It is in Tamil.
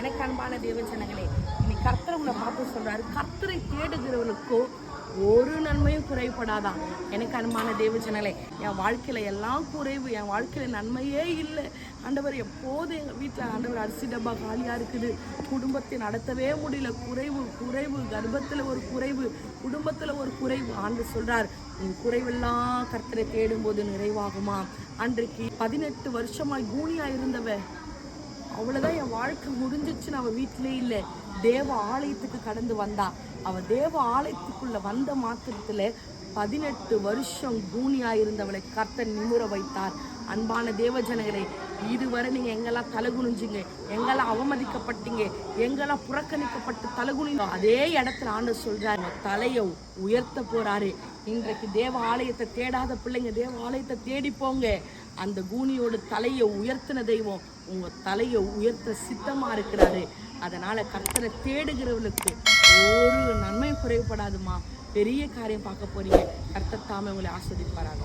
எனக்கு அன்பான தேவ ஜனங்களே இன்னைக்கு கர்த்தர் உங்களை பார்த்து சொல்றாரு. கர்த்தரை தேடுகிறவனுக்கோ ஒரு நன்மையும் குறைபடாதான் எனக்கு அன்பான தேவ ஜனங்களே என் வாழ்க்கையில எல்லாம் குறைவு என் வாழ்க்கையில நன்மையே இல்லை. ஆண்டவர் எப்போது எங்கள் வீட்டில் ஆண்டவர் அரிசி டப்பா காலியாக இருக்குது? குடும்பத்தை நடத்தவே முடியல. குறைவு குறைவு கர்ப்பத்தில் ஒரு குறைவு குடும்பத்தில் ஒரு குறைவு. ஆண்டு சொல்கிறார் உன் குறைவெல்லாம் கர்த்தரை தேடும்போது நிறைவாகுமா? அன்றைக்கு பதினெட்டு வருஷமாய் கூனியா இருந்தவ அவ்வளோதான் என் வாழ்க்கை முடிஞ்சிச்சுன்னு அவள் வீட்டிலே இல்லை. தேவ ஆலயத்துக்கு கடந்து வந்தா. அவள் தேவ ஆலயத்துக்குள்ள வந்த மாத்திரத்துல பதினெட்டு வருஷம் கூனியா இருந்தவளை கர்த்தர் நிமிர வைத்தார். அன்பான தேவ ஜனங்களே இதுவரை நீங்க எங்கெல்லாம் தலகுனிஞ்சிங்க? எங்கெல்லாம் அவமதிக்கப்பட்டீங்க? எங்கெல்லாம் புறக்கணிக்கப்பட்டு தலகுனிங்க? அதே இடத்துல ஆண்டு சொல்றாரு தலையை உயர்த்த போறாரு. இன்றைக்கு தேவ ஆலயத்தை தேடாத பிள்ளைங்க தேவ ஆலயத்தை தேடி போங்க. அந்த கூனியோட தலையை உயர்த்தின தெய்வம் உங்க தலையை உயர்த்த சித்தமா இருக்கிறாரு. அதனால கர்த்தரை தேடுகிறவர்களுக்கு ஒரு நன்மை குறைபடாதுமா. பெரிய காரியம் பார்க்க போறீங்க. கர்த்தர் தாமே உங்களை ஆஸ்வதிப்பாராக.